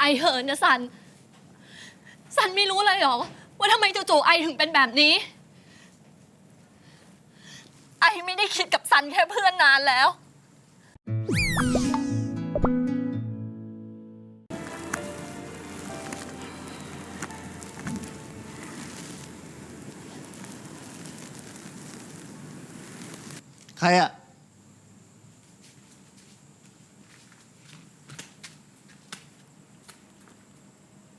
ไอเหินนะสัน สันไม่รู้เลยเหรอ ว่าทำไมจู่ๆไอถึงเป็นแบบนี้ ไอไม่ได้คิดกับสันแค่เพื่อนนานแล้ว ใครอะ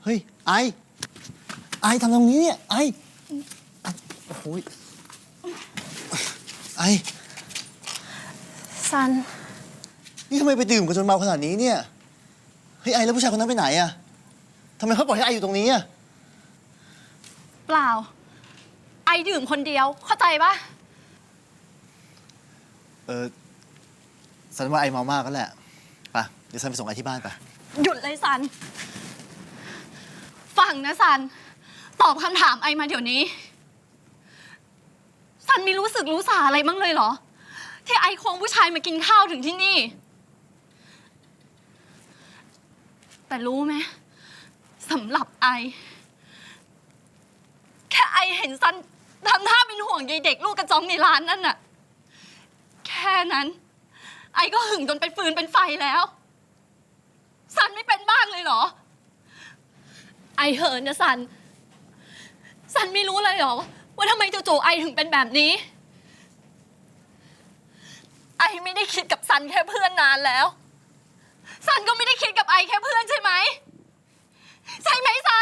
เฮ้ย ไอ ไอทำตรงนี้เนี่ย ไอไอ้โอ้โหยไอสัน นี่ทำไมไปดื่มกันจนเมาขนาดนี้เนี่ย เฮ้ยไอแล้วผู้ชายคนนั้นไปไหนอะทำไมเขาปล่อยให้ไออยู่ตรงนี้อะเปล่า ไอดื่มคนเดียว เข้าใจปะเออสันว่าไอเมามากก็แหละ ไปะเดี๋ยวสันไปส่งไอที่บ้านไป หยุดเลยสัน ฟังนะสัน ตอบคำถามไอมาเดี๋ยวนี้สันม่รู้สึกรู้สาอะไรบ้างเลยเหรอ ที่ไอควงผู้ชายมากินข้าวถึงที่นี่ แต่รู้ไหมสำหรับไอ แค่ไอเห็นสันทำท่าเป็นห่วงยายเด็กลูกกระจองในร้านนั่นน่ะ แค่นั้น ไอก็หึงจนเป็นฟืนเป็นไฟแล้วสันไม่เป็นบ้างเลยเหรอ ไอเหินนะสัน สันไม่รู้เลยหรอ ว่าทำไมจู่ๆไอถึงเป็นแบบนี้ ไอไม่ได้คิดกับสันแค่เพื่อนนานแล้ว สันก็ไม่ได้คิดกับไอแค่เพื่อนใช่ไหม ใช่ไหมสัน